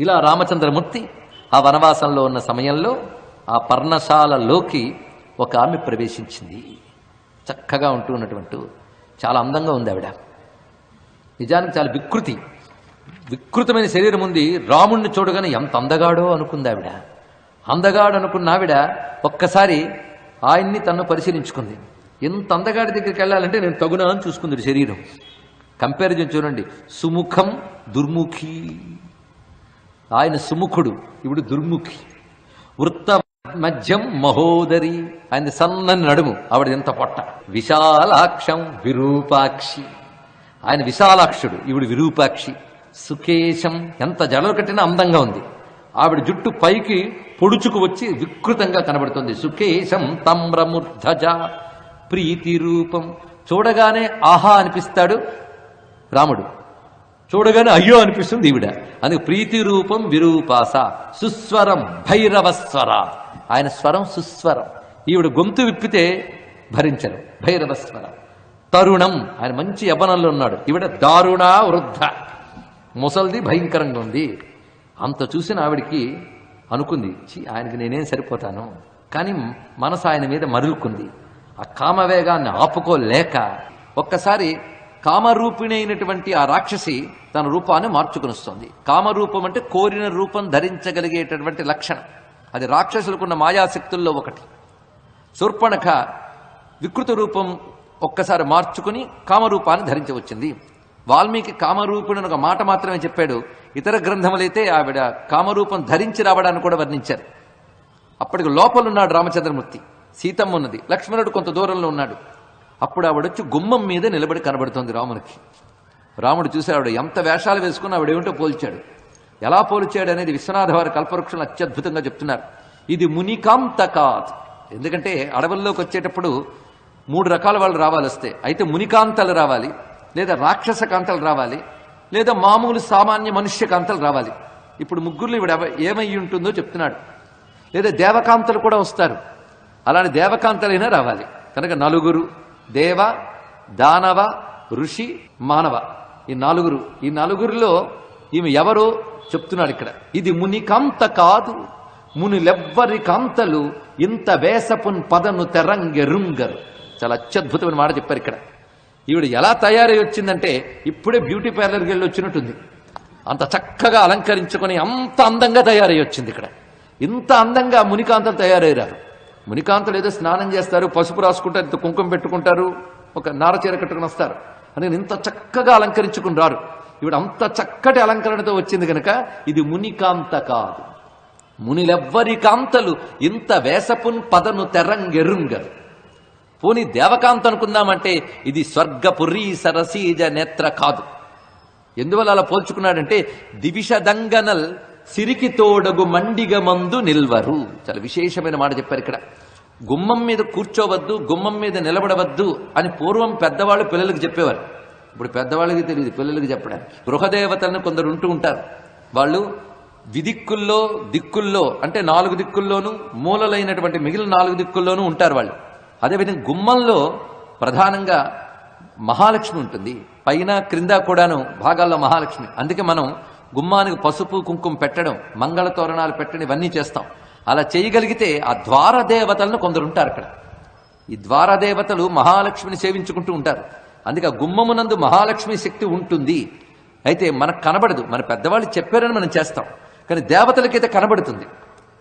ఇలా రామచంద్రమూర్తి ఆ వనవాసంలో ఉన్న సమయంలో ఆ పర్ణశాలలోకి ఒక ఆమె ప్రవేశించింది. చక్కగా ఉంటూ ఉన్నటువంటి చాలా అందంగా ఉంది ఆవిడ. నిజానికి చాలా వికృతి. వికృతమైన శరీరం ఉంది. రాముణ్ణి చూడగానే ఎంత అందగాడో అనుకుంది ఆవిడ. అందగాడు అనుకున్న ఆవిడ ఒక్కసారి ఆయన్ని తను పరిశీలించుకుంది. ఎంత అందగాడి దగ్గరికి వెళ్ళాలంటే నేను తగునా అని చూసుకుంది శరీరం. కంపారిజన్ చూడండి. సుముఖం దుర్ముఖి. ఆయన సుముఖుడు ఇప్పుడు దుర్ముఖి. వృత్త మధ్యం మహోదరి ఆయన సన్నని నడుము ఆవిడ ఎంత పొట్ట. విశాలాక్షం విరూపాక్షి. ఆయన విశాలాక్షుడు ఈవిడ విరూపాక్షి. సుకేశం ఎంత జడలు కట్టినా అందంగా ఉంది. ఆవిడ జుట్టు పైకి పొడుచుకు వచ్చి వికృతంగా కనబడుతుంది. సుకేశం తమ్రమూర్ధజ ప్రీతి రూపం చూడగానే ఆహా అనిపిస్తాడు రాముడు. చూడగానే అయ్యో అనిపిస్తుంది ఈవిడ. అందుకే ప్రీతి రూపం విరూపాస. సుస్వరం భైరవస్వర ఆయన స్వరం సుస్వరం. ఈవిడ గొంతు విప్పితే భరించరు. భైరవస్వర తరుణం. ఆయన మంచి యవనంలో ఉన్నాడు. ఈవిడ దారుణ వృద్ధ. ముసల్ది భయంకరంగా ఉంది. అంత చూసిన ఆవిడికి అనుకుంది చి ఆయనకి నేనేం సరిపోతాను? కానీ మనసు ఆయన మీద మరులుకుంది. ఆ కామవేగాన్ని ఆపుకోలేక ఒక్కసారి కామరూపిణి అయినటువంటి ఆ రాక్షసి తన రూపాన్ని మార్చుకుని వస్తుంది కామరూపం అంటే కోరిన రూపం ధరించగలిగేటటువంటి లక్షణం. అది రాక్షసులకున్న మాయాశక్తుల్లో ఒకటి. శూర్పణఖ వికృత రూపం ఒక్కసారి మార్చుకుని కామరూపాన్ని ధరించవచ్చింది. వాల్మీకి కామరూపిణి ఒక మాట మాత్రమే చెప్పాడు. ఇతర గ్రంథములైతే ఆవిడ కామరూపం ధరించి రావడాన్ని కూడా వర్ణించారు. అప్పటికి లోపలున్నాడు రామచంద్రమూర్తి. సీతమ్మ ఉన్నది. లక్ష్మణుడు కొంత దూరంలో ఉన్నాడు. అప్పుడు ఆవిడొచ్చి గుమ్మం మీద నిలబడి కనబడుతోంది రామునికి. రాముడు చూసి ఆవిడ ఎంత వేషాలు వేసుకుని ఆవిడేమిటో పోల్చాడు. ఎలా పోల్చాడు అనేది విశ్వనాథ వారి కల్పవృక్షం అత్యద్భుతంగా చెప్తున్నారు. ఇది మునికాంతకాత్. ఎందుకంటే అడవుల్లోకి వచ్చేటప్పుడు మూడు రకాల వాళ్ళు రావాలి వస్తే. అయితే మునికాంతలు రావాలి లేదా రాక్షస కాంతలు రావాలి లేదా మామూలు సామాన్య మనుష్య కాంతలు రావాలి. ఇప్పుడు ముగ్గురు ఇవిడ ఏమై ఉంటుందో చెప్తున్నాడు. లేదా దేవకాంతలు కూడా వస్తారు. అలాంటి దేవకాంతలైనా రావాలి. కనుక నలుగురు దేవ దానవ ఋషి మానవ. ఈ నలుగురు ఈ నలుగురిలో ఈమె ఎవరో చెప్తున్నాడు ఇక్కడ. ఇది మునికంత కాదు మునులెవ్వరి కాంతలు ఇంత వేసపున్ పదను తెరంగెరుంగరు చాలా అత్యద్భుతమైన మాట చెప్పారు ఇక్కడ. ఈవిడ ఎలా తయారై వచ్చిందంటే ఇప్పుడే బ్యూటీ పార్లర్కి వెళ్ళి వచ్చినట్టుంది. అంత చక్కగా అలంకరించుకొని అంత అందంగా తయారై వచ్చింది ఇక్కడ. ఇంత అందంగా మునికాంతలు తయారయ్యారు. మునికాంతలు ఏదో స్నానం చేస్తారు పసుపు రాసుకుంటారు ఇంత కుంకుమ పెట్టుకుంటారు ఒక నారచీర కట్టుకుని వస్తారు. అందుకని ఇంత చక్కగా అలంకరించుకుని రారు ఈవిడ అంత చక్కటి అలంకరణతో వచ్చింది కనుక ఇది మునికాంత కాదు. మునిలెవ్వరి కాంతలు ఇంత వేసపున్ పదను తెరంగెరుంగరు. పోని దేవకాంత అనుకుందామంటే ఇది స్వర్గపురీ సరసీజ నేత్ర కాదు. ఎందువల్ల అలా పోల్చుకున్నాడంటే దివిషదంగనల్ సిరికి తోడగు మండిగ మందు నిల్వరు. చాలా విశేషమైన మాట చెప్పారు ఇక్కడ. గుమ్మం మీద కూర్చోవద్దు గుమ్మం మీద నిలబడవద్దు అని పూర్వం పెద్దవాళ్ళు పిల్లలకు చెప్పేవారు. ఇప్పుడు పెద్దవాళ్ళకి తెలియదు పిల్లలకి చెప్పడానికి. గృహదేవతలను కొందరు ఉంటూ ఉంటారు. వాళ్ళు విదిక్కుల్లో దిక్కుల్లో అంటే నాలుగు దిక్కుల్లోనూ మూలలైనటువంటి మిగిలిన నాలుగు దిక్కుల్లోనూ ఉంటారు వాళ్ళు. అదేవిధంగా గుమ్మంలో ప్రధానంగా మహాలక్ష్మి ఉంటుంది. పైన క్రింద కూడాను భాగాల్లో మహాలక్ష్మి. అందుకే మనం గుమ్మానికి పసుపు కుంకుమ పెట్టడం మంగళ తోరణాలు పెట్టడం ఇవన్నీ చేస్తాం. అలా చేయగలిగితే ఆ ద్వార దేవతలను కొందరు ఉంటారు అక్కడ. ఈ ద్వార దేవతలు మహాలక్ష్మిని సేవించుకుంటూ ఉంటారు. అందుకే ఆ గుమ్మమునందు మహాలక్ష్మి శక్తి ఉంటుంది. అయితే మనకు కనబడదు. మన పెద్దవాళ్ళు చెప్పారని మనం చేస్తాం. కానీ దేవతలకైతే కనబడుతుంది.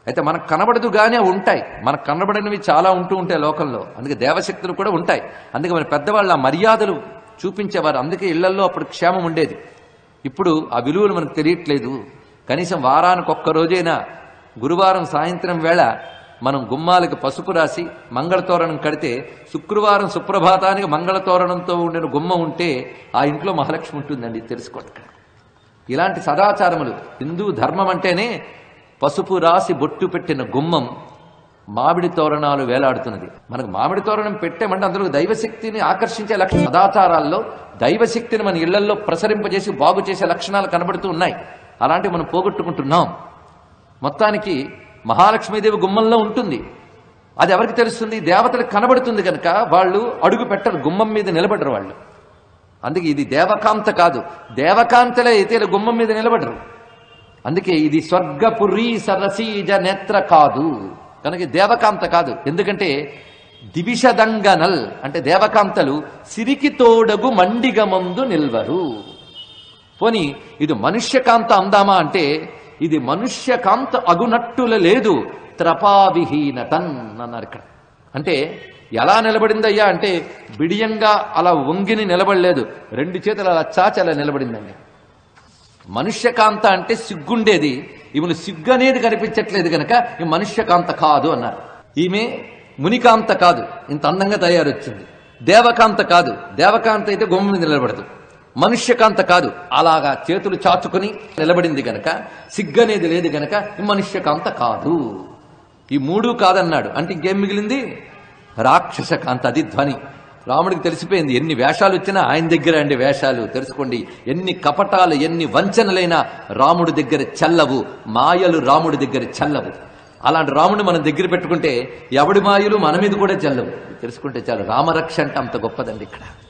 అయితే మనకు కనబడదు కానీ అవి ఉంటాయి. మనకు కనబడనివి చాలా ఉంటూ ఉంటాయి లోకంలో. అందుకే దేవశక్తులు కూడా ఉంటాయి. అందుకే మన పెద్దవాళ్ళు ఆ మర్యాదలు చూపించేవారు. అందుకే ఇళ్ళల్లో అప్పుడు క్షేమం ఉండేది. ఇప్పుడు ఆ విలువలు మనకు తెలియట్లేదు. కనీసం వారానికి ఒక్క రోజైనా గురువారం సాయంత్రం వేళ మనం గుమ్మాలకు పసుపు రాసి మంగళతోరణం కడితే శుక్రవారం సుప్రభాతానికి మంగళతోరణంతో ఉండిన గుమ్మ ఉంటే ఆ ఇంట్లో మహాలక్ష్మి ఉంటుందండి తెలుసుకోండి ఇలాంటి సదాచారములు. హిందూ ధర్మం అంటేనే పసుపు రాసి బొట్టు పెట్టిన గుమ్మం. మామిడి తోరణాలు వేలాడుతున్నది. మనకు మామిడి తోరణం పెట్టామంటే అందులో దైవశక్తిని ఆకర్షించే లక్ష సదాచారాల్లో దైవశక్తిని మన ఇళ్ళలో ప్రసరింపజేసి బాగు చేసే లక్షణాలు కనబడుతూ ఉన్నాయి. అలాంటివి మనం పోగొట్టుకుంటున్నాం. మొత్తానికి మహాలక్ష్మీదేవి గుమ్మంలో ఉంటుంది. అది ఎవరికి తెలుస్తుంది? దేవతలకు కనబడుతుంది కనుక వాళ్ళు అడుగు పెట్టరు గుమ్మం మీద నిలబడరు వాళ్ళు. అందుకే ఇది దేవకాంత కాదు. దేవకాంతలే అయితే ఇలా గుమ్మం మీద నిలబడరు. అందుకే ఇది స్వర్గపురీ సరసీజ నేత్ర కాదు. కనుక దేవకాంత కాదు. ఎందుకంటే దివిషదంగనల్ అంటే దేవకాంతలు సిరికి తోడగు మండిగమందు నిల్వరు. పోని ఇది మనుష్యకాంత అందామా అంటే ఇది మనుష్యకాంత అగునట్టుల లేదు. త్రపావిహీనతన్ అన్నారు ఇక్కడ. అంటే ఎలా నిలబడిందయ్యా అంటే బిడియంగా అలా వంగిని నిలబడలేదు. రెండు చేతులు అలా చాచి అలా నిలబడిందండి. మనుష్యకాంత అంటే సిగ్గుండేది. ఈమెను సిగ్గు అనేది కనిపించట్లేదు కనుక ఈ మనుష్యకాంత కాదు అన్నారు. ఈమె మునికాంత కాదు. ఇంత అందంగా తయారొచ్చింది. దేవకాంత కాదు. దేవకాంత అయితే గొమ్మ మీద నిలబడదు. మనుష్యకాంత కాదు. అలాగా చేతులు చాచుకుని నిలబడింది గనక సిగ్గు అనేది లేదు గనక ఈ మనుష్యకాంత కాదు. ఈ మూడు కాదన్నాడు. అంటే ఇంకేం మిగిలింది? రాక్షస కాంత అది ధ్వని. రాముడికి తెలిసిపోయింది ఎన్ని వేషాలు వచ్చినా ఆయన దగ్గర అండి వేషాలు. తెలుసుకోండి ఎన్ని కపటాలు ఎన్ని వంచనలైనా రాముడి దగ్గర చల్లవు మాయలు రాముడి దగ్గర చల్లవు. అలాంటి రాముడిని మనం దగ్గర పెట్టుకుంటే ఎవడి మాయలు మన మీద కూడా చల్లవు. తెలుసుకుంటే చాలు రామరక్ష అంటే అంత గొప్పదండి ఇక్కడ.